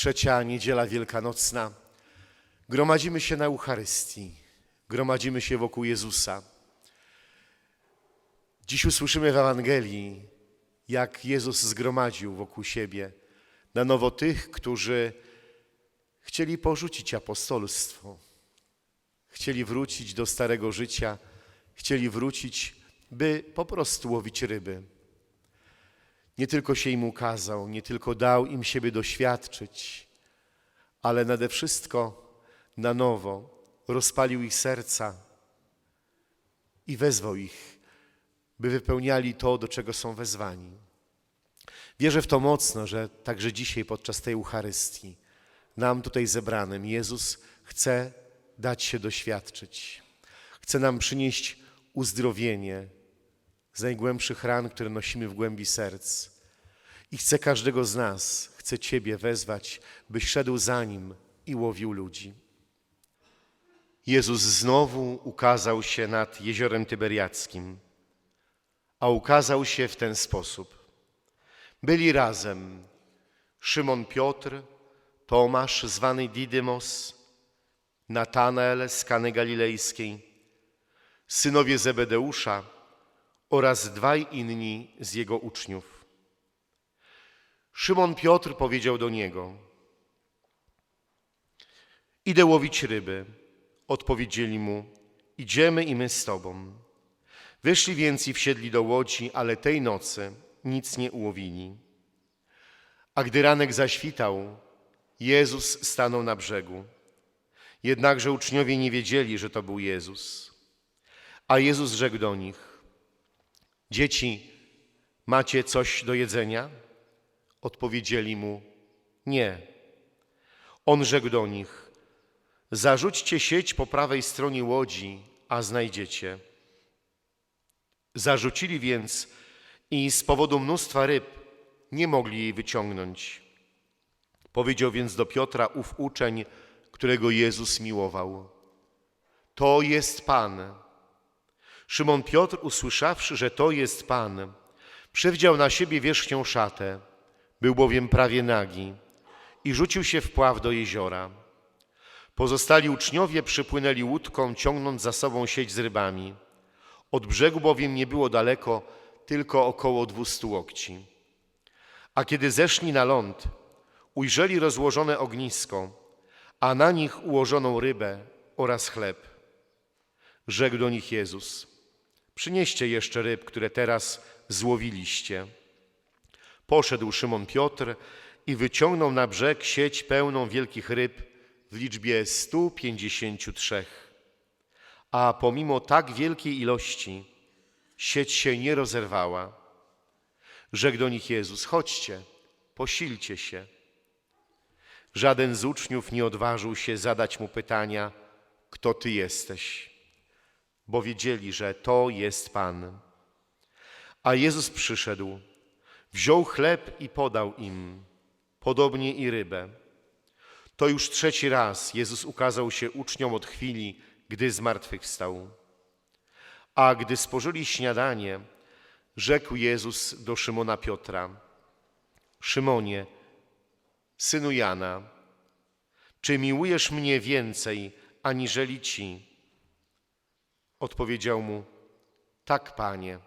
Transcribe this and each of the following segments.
trzecia niedziela wielkanocna. Gromadzimy się na Eucharystii, gromadzimy się wokół Jezusa. Dziś usłyszymy w Ewangelii, jak Jezus zgromadził wokół siebie na nowo tych, którzy chcieli porzucić apostolstwo, chcieli wrócić do starego życia, chcieli wrócić, by po prostu łowić ryby. Nie tylko się im ukazał, nie tylko dał im siebie doświadczyć, ale nade wszystko na nowo rozpalił ich serca i wezwał ich, by wypełniali to, do czego są wezwani. Wierzę w to mocno, że także dzisiaj podczas tej Eucharystii nam tutaj zebranym Jezus chce dać się doświadczyć. Chce nam przynieść uzdrowienie z najgłębszych ran, które nosimy w głębi serc. I chce każdego z nas, chce Ciebie wezwać, byś szedł za Nim i łowił ludzi. Jezus znowu ukazał się nad jeziorem Tyberiackim, a ukazał się w ten sposób. Byli razem Szymon Piotr, Tomasz zwany Didymos, Natanael z Kany Galilejskiej, synowie Zebedeusza oraz dwaj inni z jego uczniów. Szymon Piotr powiedział do niego: Idę łowić ryby. Odpowiedzieli mu: Idziemy i my z tobą. Wyszli więc i wsiedli do łodzi, ale tej nocy nic nie ułowili. A gdy ranek zaświtał, Jezus stanął na brzegu. Jednakże uczniowie nie wiedzieli, że to był Jezus. A Jezus rzekł do nich: Dzieci, macie coś do jedzenia? Odpowiedzieli mu: Nie. On rzekł do nich: Zarzućcie sieć po prawej stronie łodzi, a znajdziecie. Zarzucili więc i z powodu mnóstwa ryb nie mogli jej wyciągnąć. Powiedział więc do Piotra ów uczeń, którego Jezus miłował: To jest Pan. Szymon Piotr, usłyszawszy, że to jest Pan, przywdział na siebie wierzchnią szatę, był bowiem prawie nagi, i rzucił się w pław do jeziora. Pozostali uczniowie przypłynęli łódką, ciągnąc za sobą sieć z rybami. Od brzegu bowiem nie było daleko, tylko około dwustu łokci. A kiedy zeszli na ląd, ujrzeli rozłożone ognisko, a na nich ułożoną rybę oraz chleb. Rzekł do nich Jezus: Przynieście jeszcze ryb, które teraz złowiliście. Poszedł Szymon Piotr i wyciągnął na brzeg sieć pełną wielkich ryb w liczbie 153. A pomimo tak wielkiej ilości sieć się nie rozerwała. Rzekł do nich Jezus: Chodźcie, posilcie się. Żaden z uczniów nie odważył się zadać mu pytania: Kto ty jesteś? Bo wiedzieli, że to jest Pan. A Jezus przyszedł, wziął chleb i podał im, podobnie i rybę. To już trzeci raz Jezus ukazał się uczniom od chwili, gdy zmartwychwstał. A gdy spożyli śniadanie, rzekł Jezus do Szymona Piotra: Szymonie, synu Jana, czy miłujesz mnie więcej aniżeli ci? Odpowiedział mu: Tak, panie.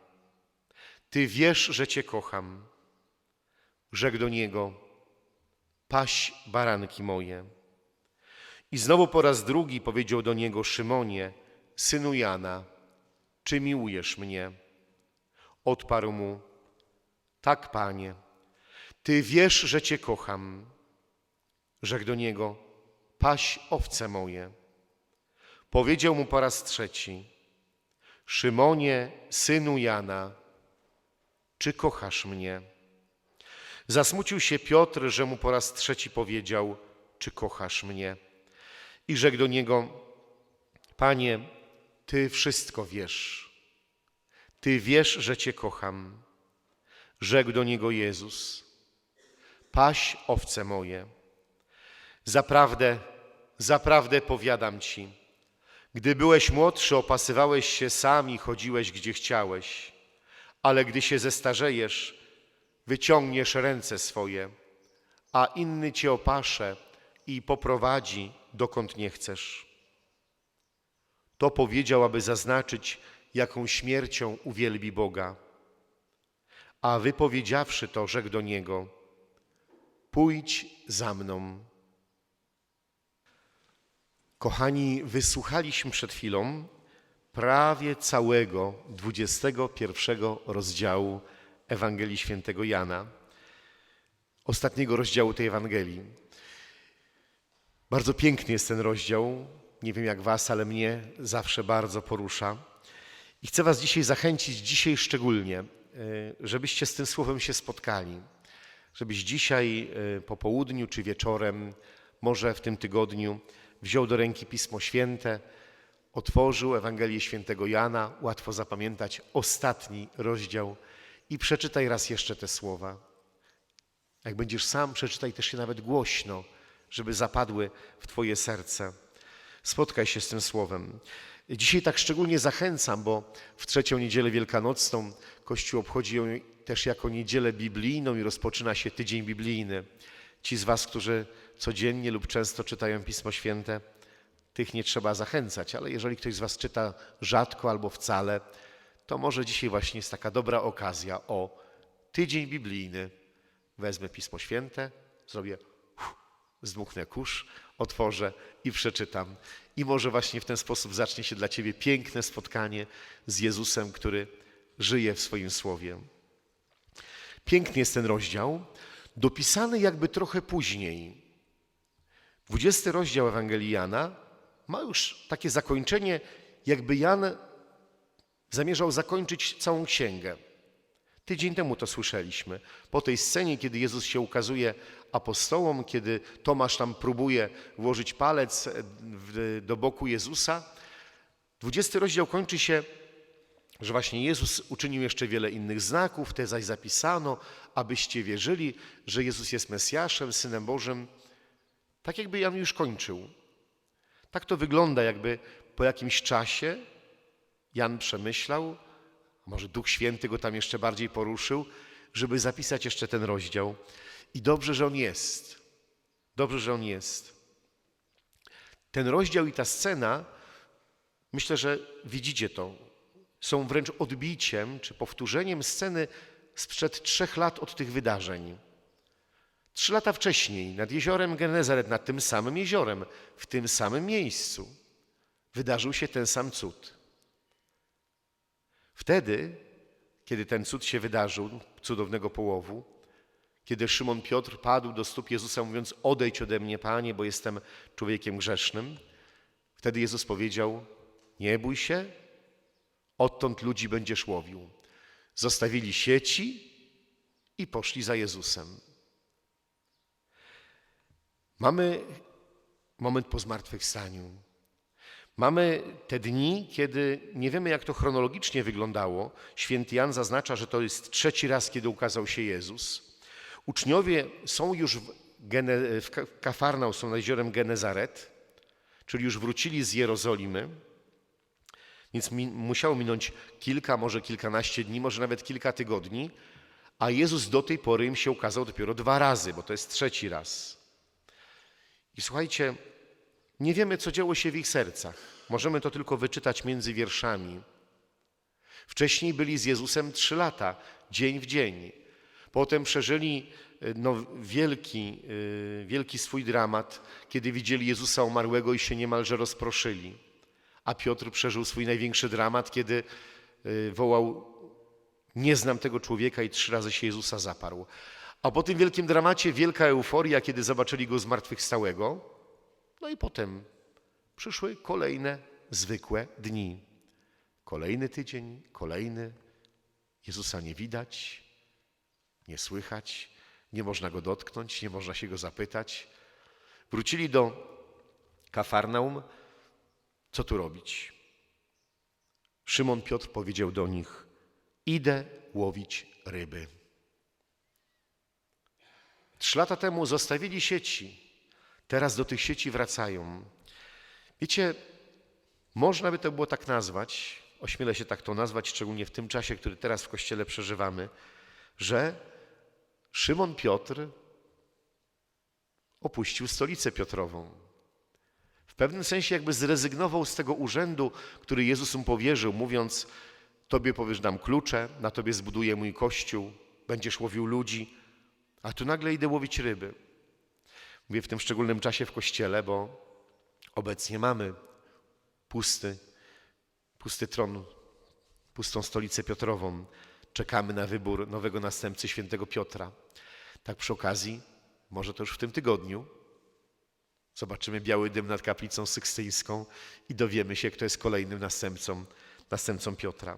Ty wiesz, że cię kocham. Rzekł do niego: Paś baranki moje. I znowu po raz drugi powiedział do niego: Szymonie, synu Jana, czy miłujesz mnie? Odparł mu: Tak, panie. Ty wiesz, że cię kocham. Rzekł do niego: Paś owce moje. Powiedział mu po raz trzeci: Szymonie, synu Jana, czy kochasz mnie? Zasmucił się Piotr, że mu po raz trzeci powiedział: Czy kochasz mnie? I rzekł do niego: Panie, ty wszystko wiesz. Ty wiesz, że cię kocham. Rzekł do niego Jezus: Paś owce moje. Zaprawdę, zaprawdę powiadam ci, gdy byłeś młodszy, opasywałeś się sam i chodziłeś gdzie chciałeś, ale gdy się zestarzejesz, wyciągniesz ręce swoje, a inny cię opasze i poprowadzi dokąd nie chcesz. To powiedział, aby zaznaczyć, jaką śmiercią uwielbi Boga. A wypowiedziawszy to, rzekł do niego: Pójdź za mną. Kochani, wysłuchaliśmy przed chwilą prawie całego 21 rozdziału Ewangelii Świętego Jana, ostatniego rozdziału tej Ewangelii. Bardzo piękny jest ten rozdział. Nie wiem jak Was, ale mnie zawsze bardzo porusza. I chcę Was dzisiaj zachęcić, dzisiaj szczególnie, e, żebyście z tym słowem się spotkali. Żebyś dzisiaj e, po południu czy wieczorem, może w tym tygodniu, wziął do ręki Pismo Święte, otworzył Ewangelię Świętego Jana, łatwo zapamiętać ostatni rozdział i przeczytaj raz jeszcze te słowa. Jak będziesz sam, przeczytaj też je nawet głośno, żeby zapadły w Twoje serce. Spotkaj się z tym słowem. Dzisiaj tak szczególnie zachęcam, bo w trzecią niedzielę wielkanocną Kościół obchodzi ją też jako niedzielę biblijną i rozpoczyna się tydzień biblijny. Ci z Was, którzy codziennie lub często czytają Pismo Święte, tych nie trzeba zachęcać, ale jeżeli ktoś z Was czyta rzadko albo wcale, to może dzisiaj właśnie jest taka dobra okazja o tydzień biblijny. Wezmę Pismo Święte, zrobię, uff, zdmuchnę kurz, otworzę i przeczytam. I może właśnie w ten sposób zacznie się dla Ciebie piękne spotkanie z Jezusem, który żyje w swoim słowie. Piękny jest ten rozdział, dopisany jakby trochę później. 20 rozdział Ewangelii Jana ma już takie zakończenie, jakby Jan zamierzał zakończyć całą księgę. Tydzień temu to słyszeliśmy. Po tej scenie, kiedy Jezus się ukazuje apostołom, kiedy Tomasz tam próbuje włożyć palec do boku Jezusa, 20 rozdział kończy się, że właśnie Jezus uczynił jeszcze wiele innych znaków, te zaś zapisano, abyście wierzyli, że Jezus jest Mesjaszem, Synem Bożym. Tak jakby Jan już kończył. Tak to wygląda, jakby po jakimś czasie Jan przemyślał, może Duch Święty go tam jeszcze bardziej poruszył, żeby zapisać jeszcze ten rozdział. I dobrze, że on jest. Dobrze, że on jest. Ten rozdział i ta scena, myślę, że widzicie to, są wręcz odbiciem czy powtórzeniem sceny sprzed trzech lat od tych wydarzeń. Trzy lata wcześniej, nad jeziorem Genezaret, nad tym samym jeziorem, w tym samym miejscu, wydarzył się ten sam cud. Wtedy, kiedy ten cud się wydarzył, cudownego połowu, kiedy Szymon Piotr padł do stóp Jezusa, mówiąc: Odejdź ode mnie, panie, bo jestem człowiekiem grzesznym, wtedy Jezus powiedział: Nie bój się, odtąd ludzi będziesz łowił. Zostawili sieci i poszli za Jezusem. Mamy moment po zmartwychwstaniu. Mamy te dni, kiedy nie wiemy, jak to chronologicznie wyglądało. Święty Jan zaznacza, że to jest trzeci raz, kiedy ukazał się Jezus. Uczniowie są już w, Gene, w są nad jeziorem Genezaret, czyli już wrócili z Jerozolimy, więc mi, musiało minąć kilka, może kilkanaście dni, może nawet kilka tygodni, a Jezus do tej pory im się ukazał dopiero dwa razy, bo to jest trzeci raz. I słuchajcie, nie wiemy, co działo się w ich sercach. Możemy to tylko wyczytać między wierszami. Wcześniej byli z Jezusem trzy lata, dzień w dzień. Potem przeżyli no, wielki, yy, wielki swój dramat, kiedy widzieli Jezusa umarłego i się niemalże rozproszyli. A Piotr przeżył swój największy dramat, kiedy yy, wołał: Nie znam tego człowieka, i trzy razy się Jezusa zaparł. A po tym wielkim dramacie wielka euforia, kiedy zobaczyli go zmartwychwstałego. No i potem przyszły kolejne zwykłe dni. Kolejny tydzień, kolejny. Jezusa nie widać, nie słychać, nie można go dotknąć, nie można się go zapytać. Wrócili do Kafarnaum. Co tu robić? Szymon Piotr powiedział do nich: Idę łowić ryby. Trzy lata temu zostawili sieci, teraz do tych sieci wracają. Wiecie, można by to było tak nazwać, ośmielę się tak to nazwać, szczególnie w tym czasie, który teraz w Kościele przeżywamy, że Szymon Piotr opuścił stolicę Piotrową. W pewnym sensie jakby zrezygnował z tego urzędu, który Jezus mu powierzył, mówiąc: Tobie powiesz dam klucze, na tobie zbuduję mój kościół, będziesz łowił ludzi, a tu nagle idę łowić ryby. Mówię w tym szczególnym czasie w kościele, bo obecnie mamy pusty, pusty tron, pustą stolicę Piotrową. Czekamy na wybór nowego następcy świętego Piotra. Tak przy okazji, może to już w tym tygodniu, zobaczymy biały dym nad kaplicą sykstyjską i dowiemy się, kto jest kolejnym następcą, następcą Piotra.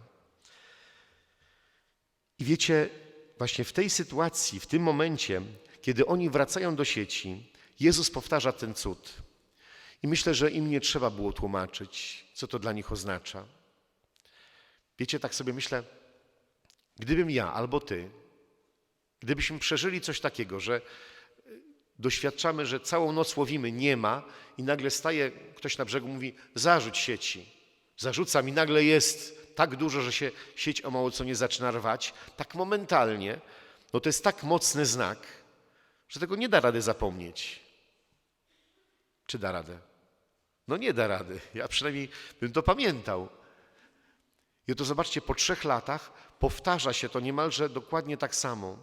I wiecie, właśnie w tej sytuacji, w tym momencie, kiedy oni wracają do sieci, Jezus powtarza ten cud. I myślę, że im nie trzeba było tłumaczyć, co to dla nich oznacza. Wiecie, tak sobie myślę, gdybym ja albo ty, gdybyśmy przeżyli coś takiego, że doświadczamy, że całą noc łowimy, nie ma i nagle staje ktoś na brzegu mówi zarzuć sieci. Zarzucam i nagle jest tak dużo, że się sieć o mało co nie zaczyna rwać, tak momentalnie, no to jest tak mocny znak, że tego nie da rady zapomnieć. Czy da radę? No nie da rady. Ja przynajmniej bym to pamiętał. I to zobaczcie, po trzech latach powtarza się to niemalże dokładnie tak samo.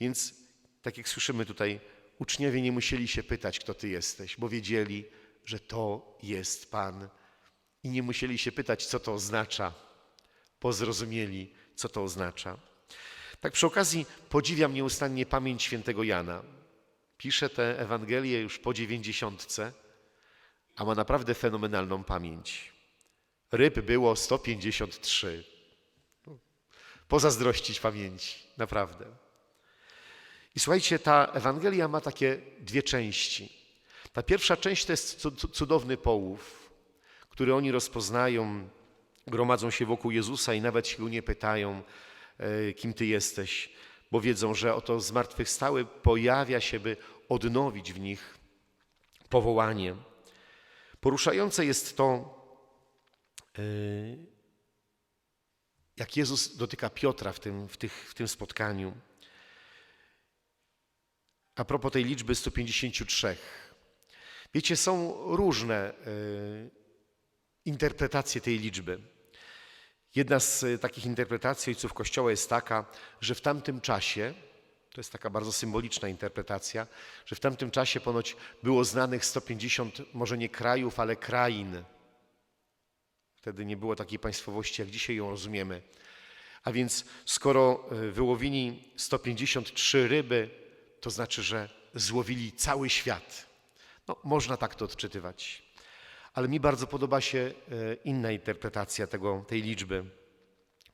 Więc, tak jak słyszymy tutaj, uczniowie nie musieli się pytać, kto ty jesteś, bo wiedzieli, że to jest Pan. I nie musieli się pytać, co to oznacza, bo zrozumieli, co to oznacza. Tak przy okazji podziwiam nieustannie pamięć świętego Jana. Pisze tę Ewangelię już po dziewięćdziesiątce, a ma naprawdę fenomenalną pamięć. Ryb było 153. Pozazdrościć pamięci, naprawdę. I słuchajcie, ta Ewangelia ma takie dwie części. Ta pierwsza część to jest cudowny połów, który oni rozpoznają, gromadzą się wokół Jezusa i nawet się nie pytają, e, kim Ty jesteś, bo wiedzą, że oto zmartwychwstały pojawia się, by odnowić w nich powołanie. Poruszające jest to, e, jak Jezus dotyka Piotra w tym, w tych, w tym spotkaniu. A propos tej liczby 153. Wiecie, są różne y, interpretacje tej liczby. Jedna z y, takich interpretacji ojców Kościoła jest taka, że w tamtym czasie, to jest taka bardzo symboliczna interpretacja, że w tamtym czasie ponoć było znanych 150 może nie krajów, ale krain. Wtedy nie było takiej państwowości, jak dzisiaj ją rozumiemy. A więc skoro y, wyłowili 153 ryby, to znaczy, że złowili cały świat. No, można tak to odczytywać. Ale mi bardzo podoba się e, inna interpretacja tego, tej liczby,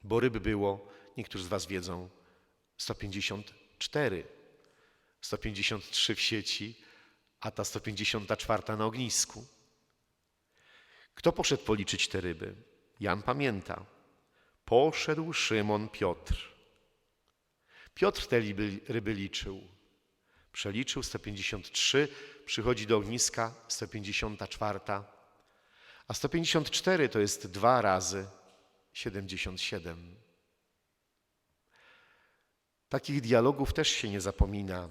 bo ryby było, niektórzy z Was wiedzą, 154. 153 w sieci, a ta 154 na ognisku. Kto poszedł policzyć te ryby? Jan pamięta. Poszedł Szymon Piotr. Piotr te ryby, ryby liczył. Przeliczył 153, przychodzi do ogniska 154, a 154 to jest dwa razy 77. Takich dialogów też się nie zapomina.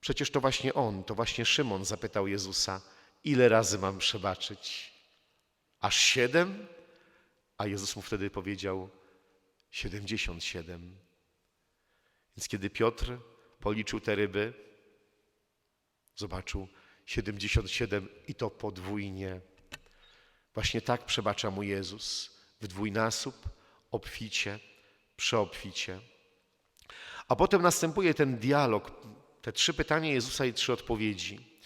Przecież to właśnie on, to właśnie Szymon zapytał Jezusa, ile razy mam przebaczyć? Aż siedem? A Jezus mu wtedy powiedział, siedemdziesiąt siedem. Więc kiedy Piotr policzył te ryby, zobaczył 77 i to podwójnie. Właśnie tak przebacza mu Jezus w dwójnasób, obficie, przeobficie. A potem następuje ten dialog, te trzy pytania Jezusa i trzy odpowiedzi.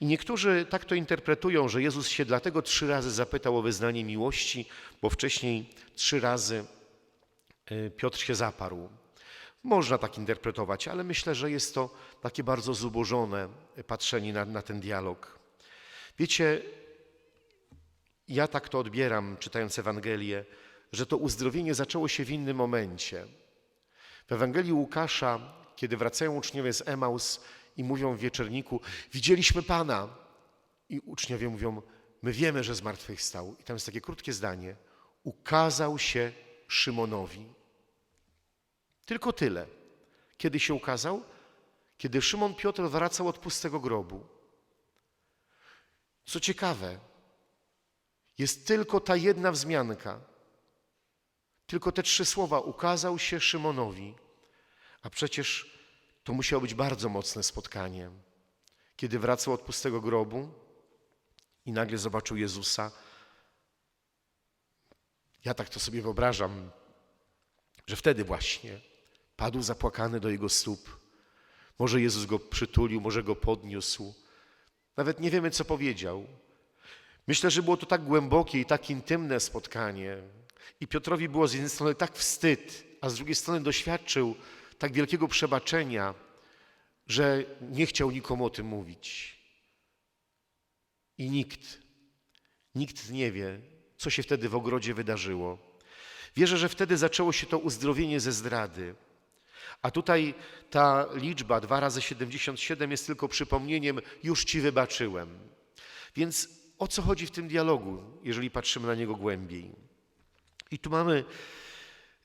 I niektórzy tak to interpretują, że Jezus się dlatego trzy razy zapytał o wyznanie miłości, bo wcześniej trzy razy y, Piotr się zaparł. Można tak interpretować, ale myślę, że jest to takie bardzo zubożone patrzenie na, na ten dialog. Wiecie, ja tak to odbieram, czytając Ewangelię, że to uzdrowienie zaczęło się w innym momencie. W Ewangelii Łukasza, kiedy wracają uczniowie z Emaus i mówią w wieczorniku, widzieliśmy Pana. I uczniowie mówią, my wiemy, że zmartwychwstał. I tam jest takie krótkie zdanie. Ukazał się Szymonowi. Tylko tyle. Kiedy się ukazał? kiedy Szymon Piotr wracał od pustego grobu. Co ciekawe, jest tylko ta jedna wzmianka. Tylko te trzy słowa ukazał się Szymonowi. A przecież to musiało być bardzo mocne spotkanie. Kiedy wracał od pustego grobu i nagle zobaczył Jezusa, ja tak to sobie wyobrażam, że wtedy właśnie padł zapłakany do jego stóp. Może Jezus go przytulił, może go podniósł. Nawet nie wiemy, co powiedział. Myślę, że było to tak głębokie i tak intymne spotkanie. I Piotrowi było z jednej strony tak wstyd, a z drugiej strony doświadczył tak wielkiego przebaczenia, że nie chciał nikomu o tym mówić. I nikt, nikt nie wie, co się wtedy w ogrodzie wydarzyło. Wierzę, że wtedy zaczęło się to uzdrowienie ze zdrady. A tutaj ta liczba 2 razy 77 jest tylko przypomnieniem, już ci wybaczyłem. Więc o co chodzi w tym dialogu, jeżeli patrzymy na niego głębiej? I tu mamy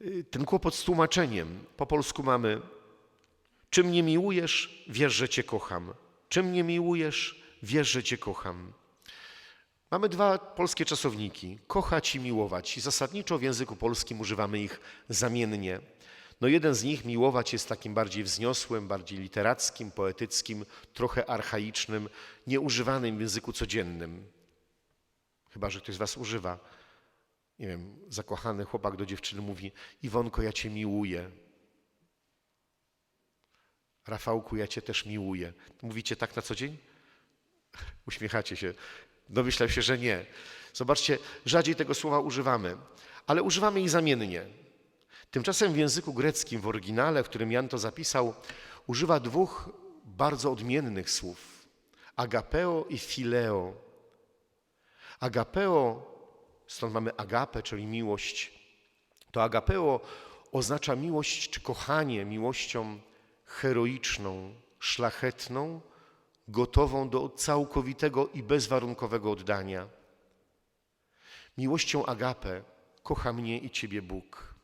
y, ten kłopot z tłumaczeniem. Po polsku mamy czym mnie miłujesz, wiesz, że cię kocham. Czym mnie miłujesz, wiesz, że cię kocham. Mamy dwa polskie czasowniki, kochać i miłować. I zasadniczo w języku polskim używamy ich zamiennie. No jeden z nich, miłować, jest takim bardziej wzniosłym, bardziej literackim, poetyckim, trochę archaicznym, nieużywanym w języku codziennym. Chyba, że ktoś z was używa. Nie wiem, zakochany chłopak do dziewczyny mówi Iwonko, ja cię miłuję. Rafałku, ja cię też miłuję. Mówicie tak na co dzień? Uśmiechacie się. Domyślam się, że nie. Zobaczcie, rzadziej tego słowa używamy, ale używamy ich zamiennie. Tymczasem w języku greckim, w oryginale, w którym Jan to zapisał, używa dwóch bardzo odmiennych słów: agapeo i fileo. Agapeo, stąd mamy agapę, czyli miłość. To agapeo oznacza miłość czy kochanie miłością heroiczną, szlachetną, gotową do całkowitego i bezwarunkowego oddania. Miłością agapę kocha mnie i Ciebie Bóg.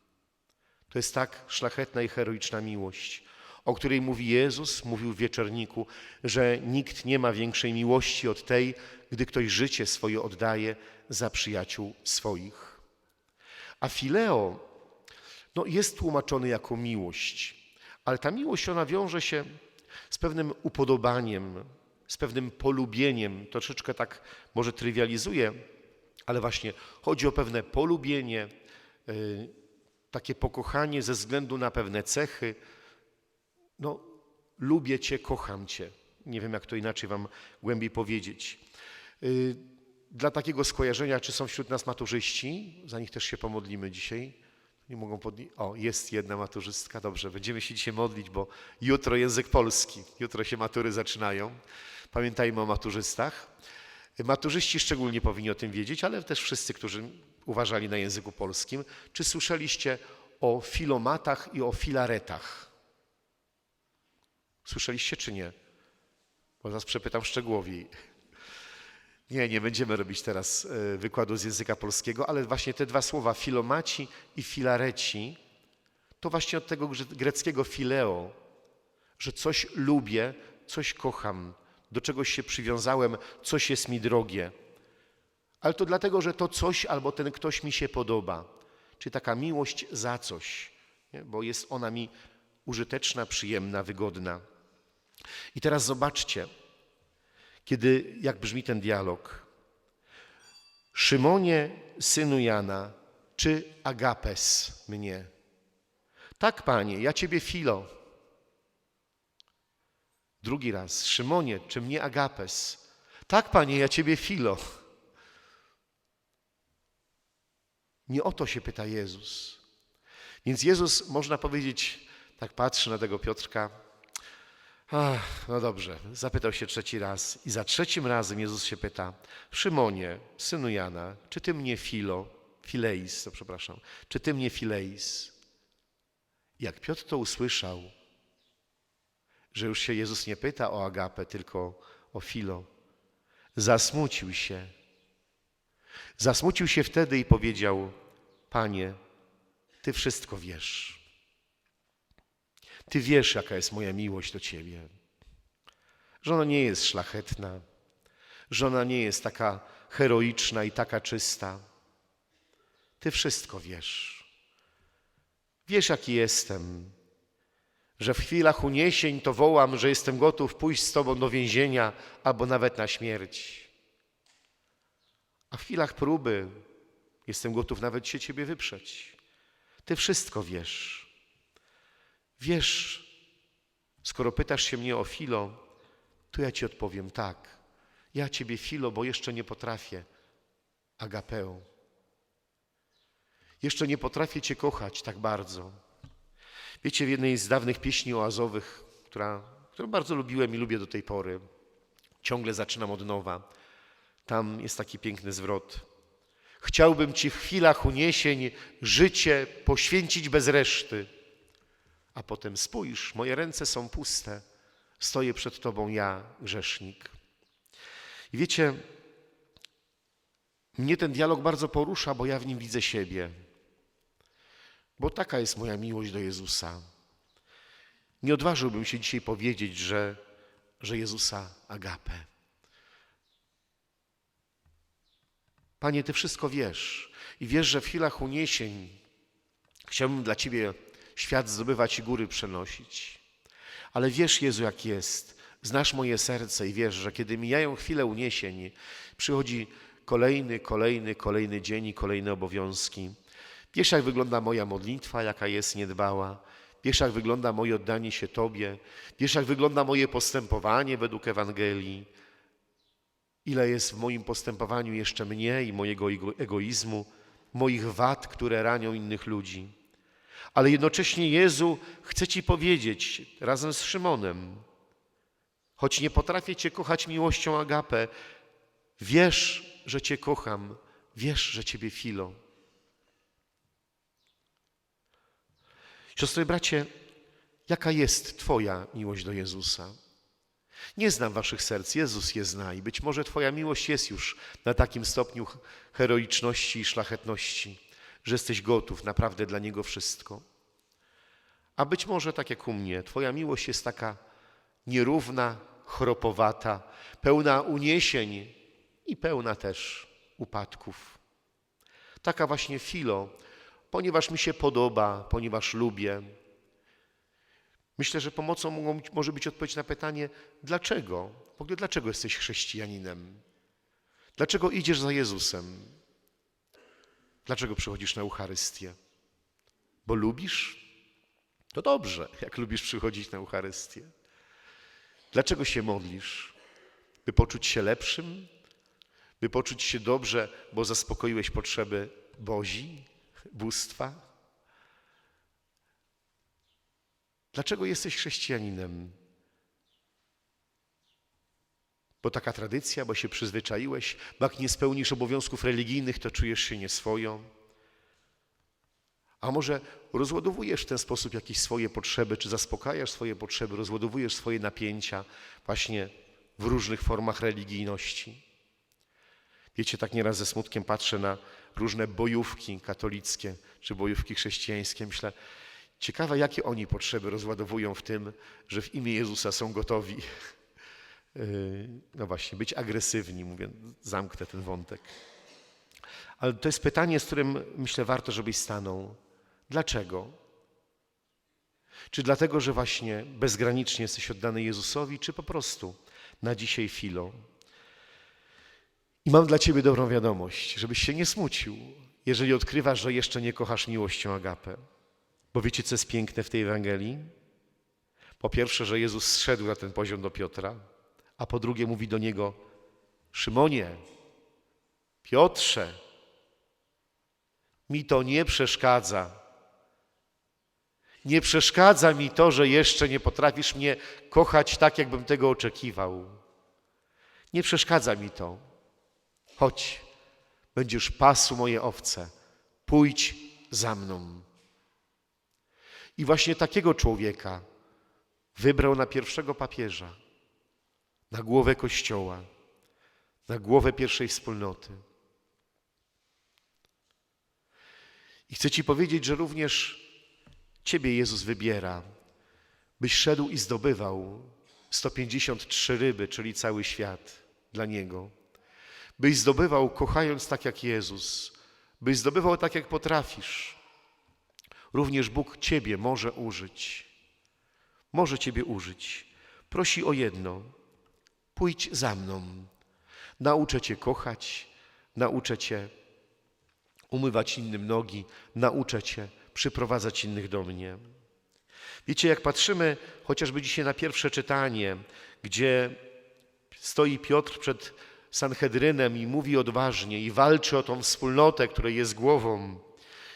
To jest tak szlachetna i heroiczna miłość, o której mówi Jezus, mówił w wieczorniku, że nikt nie ma większej miłości od tej, gdy ktoś życie swoje oddaje za przyjaciół swoich. A fileo no, jest tłumaczony jako miłość, ale ta miłość ona wiąże się z pewnym upodobaniem, z pewnym polubieniem. Troszeczkę tak może trywializuję, ale właśnie chodzi o pewne polubienie, y, takie pokochanie ze względu na pewne cechy. No, lubię Cię, kocham Cię. Nie wiem, jak to inaczej Wam głębiej powiedzieć. Y, dla takiego skojarzenia, czy są wśród nas maturzyści, za nich też się pomodlimy dzisiaj. Nie mogą podnieść. O, jest jedna maturzystka, dobrze, będziemy się dzisiaj modlić, bo jutro język polski, jutro się matury zaczynają. Pamiętajmy o maturzystach. Maturzyści szczególnie powinni o tym wiedzieć, ale też wszyscy, którzy uważali na języku polskim. Czy słyszeliście o filomatach i o filaretach? Słyszeliście czy nie? Bo zaraz przepytam szczegółowiej. Nie, nie będziemy robić teraz e, wykładu z języka polskiego, ale właśnie te dwa słowa, filomaci i filareci, to właśnie od tego greckiego fileo, że coś lubię, coś kocham, do czegoś się przywiązałem, coś jest mi drogie. Ale to dlatego, że to coś albo ten ktoś mi się podoba. Czy taka miłość za coś, nie? bo jest ona mi użyteczna, przyjemna, wygodna. I teraz zobaczcie, kiedy, jak brzmi ten dialog. Szymonie, synu Jana, czy agapes mnie? Tak, panie, ja ciebie filo. Drugi raz, Szymonie, czy mnie agapes? Tak, panie, ja ciebie filo. Nie o to się pyta Jezus. Więc Jezus, można powiedzieć, tak patrzy na tego Piotrka, Ach, no dobrze, zapytał się trzeci raz i za trzecim razem Jezus się pyta, Szymonie, synu Jana, czy ty mnie filo, fileis, to przepraszam, czy ty mnie fileis? Jak Piotr to usłyszał, że już się Jezus nie pyta o agapę, tylko o filo, zasmucił się. Zasmucił się wtedy i powiedział, Panie, Ty wszystko wiesz. Ty wiesz, jaka jest moja miłość do Ciebie. że ona nie jest szlachetna, że ona nie jest taka heroiczna i taka czysta. Ty wszystko wiesz. Wiesz, jaki jestem, że w chwilach uniesień to wołam, że jestem gotów pójść z Tobą do więzienia albo nawet na śmierć. A w chwilach próby jestem gotów nawet się Ciebie wyprzeć. Ty wszystko wiesz. Wiesz, skoro pytasz się mnie o Filo, to ja Ci odpowiem tak. Ja Ciebie, Filo, bo jeszcze nie potrafię. Agapeo. Jeszcze nie potrafię Cię kochać tak bardzo. Wiecie, w jednej z dawnych pieśni oazowych, która, którą bardzo lubiłem i lubię do tej pory, ciągle zaczynam od nowa. Tam jest taki piękny zwrot. Chciałbym Ci w chwilach uniesień życie poświęcić bez reszty. A potem spójrz, moje ręce są puste, stoję przed Tobą ja, grzesznik. I wiecie, mnie ten dialog bardzo porusza, bo ja w nim widzę siebie. Bo taka jest moja miłość do Jezusa. Nie odważyłbym się dzisiaj powiedzieć, że, że Jezusa agape. Panie, Ty wszystko wiesz i wiesz, że w chwilach uniesień chciałbym dla Ciebie świat zdobywać i góry przenosić. Ale wiesz, Jezu, jak jest. Znasz moje serce i wiesz, że kiedy mijają chwile uniesień, przychodzi kolejny, kolejny, kolejny dzień i kolejne obowiązki. Wiesz, jak wygląda moja modlitwa, jaka jest niedbała. Wiesz, jak wygląda moje oddanie się Tobie. Wiesz, jak wygląda moje postępowanie według Ewangelii. Ile jest w moim postępowaniu jeszcze mnie i mojego ego- egoizmu, moich wad, które ranią innych ludzi. Ale jednocześnie Jezu chce Ci powiedzieć razem z Szymonem, choć nie potrafię Cię kochać miłością agape, wiesz, że Cię kocham, wiesz, że Ciebie filo. Siostry, bracie, jaka jest Twoja miłość do Jezusa? Nie znam Waszych serc, Jezus je zna i być może Twoja miłość jest już na takim stopniu heroiczności i szlachetności, że jesteś gotów naprawdę dla Niego wszystko. A być może, tak jak u mnie, Twoja miłość jest taka nierówna, chropowata, pełna uniesień i pełna też upadków. Taka właśnie filo, ponieważ mi się podoba, ponieważ lubię. Myślę, że pomocą mogą, może być odpowiedź na pytanie, dlaczego? W ogóle dlaczego jesteś chrześcijaninem? Dlaczego idziesz za Jezusem? Dlaczego przychodzisz na Eucharystię? Bo lubisz? To dobrze, jak lubisz przychodzić na Eucharystię. Dlaczego się modlisz? By poczuć się lepszym? By poczuć się dobrze, bo zaspokoiłeś potrzeby Bozi, bóstwa? Dlaczego jesteś chrześcijaninem? Bo taka tradycja, bo się przyzwyczaiłeś, bo jak nie spełnisz obowiązków religijnych, to czujesz się nieswojo. A może rozładowujesz w ten sposób jakieś swoje potrzeby, czy zaspokajasz swoje potrzeby, rozładowujesz swoje napięcia właśnie w różnych formach religijności. Wiecie, tak nieraz ze smutkiem patrzę na różne bojówki katolickie czy bojówki chrześcijańskie. Myślę, ciekawe, jakie oni potrzeby rozładowują w tym, że w imię Jezusa są gotowi, no właśnie, być agresywni. Mówię, zamknę ten wątek. Ale to jest pytanie, z którym myślę, warto, żebyś stanął. Dlaczego? Czy dlatego, że właśnie bezgranicznie jesteś oddany Jezusowi, czy po prostu na dzisiaj filo? I mam dla Ciebie dobrą wiadomość, żebyś się nie smucił, jeżeli odkrywasz, że jeszcze nie kochasz miłością agapę. Bo wiecie, co jest piękne w tej Ewangelii? Po pierwsze, że Jezus zszedł na ten poziom do Piotra, a po drugie mówi do niego, Szymonie, Piotrze, mi to nie przeszkadza. Nie przeszkadza mi to, że jeszcze nie potrafisz mnie kochać tak, jakbym tego oczekiwał. Nie przeszkadza mi to. Chodź, będziesz pasł moje owce, pójdź za mną. I właśnie takiego człowieka wybrał na pierwszego papieża, na głowę Kościoła, na głowę pierwszej wspólnoty. I chcę Ci powiedzieć, że również Ciebie Jezus wybiera, byś szedł i zdobywał 153 ryby, czyli cały świat dla Niego. Byś zdobywał, kochając tak jak Jezus, byś zdobywał tak jak potrafisz. Również Bóg Ciebie może użyć. Może Ciebie użyć. Prosi o jedno. Pójdź za mną. Nauczę Cię kochać, nauczę Cię umywać innym nogi, nauczę Cię przyprowadzać innych do mnie. Wiecie, jak patrzymy chociażby dzisiaj na pierwsze czytanie, gdzie stoi Piotr przed Sanhedrynem i mówi odważnie i walczy o tą wspólnotę, której jest głową,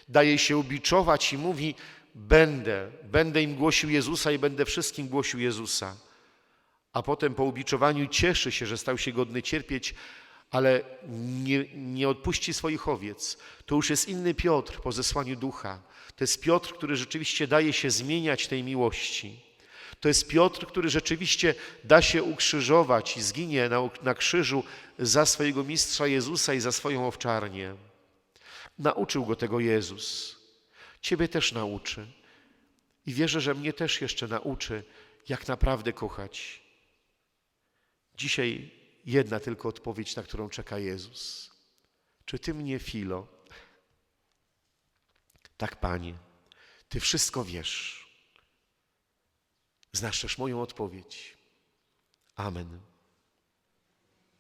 daje się ubiczować i mówi: Będę, będę im głosił Jezusa i będę wszystkim głosił Jezusa. A potem po ubiczowaniu cieszy się, że stał się godny cierpieć, ale nie, nie odpuści swoich owiec. To już jest inny Piotr po zesłaniu ducha. To jest Piotr, który rzeczywiście daje się zmieniać tej miłości. To jest Piotr, który rzeczywiście da się ukrzyżować i zginie na, na krzyżu za swojego mistrza Jezusa i za swoją owczarnię. Nauczył go tego Jezus. Ciebie też nauczy. I wierzę, że mnie też jeszcze nauczy, jak naprawdę kochać. Dzisiaj jedna tylko odpowiedź, na którą czeka Jezus. Czy Ty mnie, Filo? Tak, Panie, Ty wszystko wiesz. Znasz też moją odpowiedź. Amen.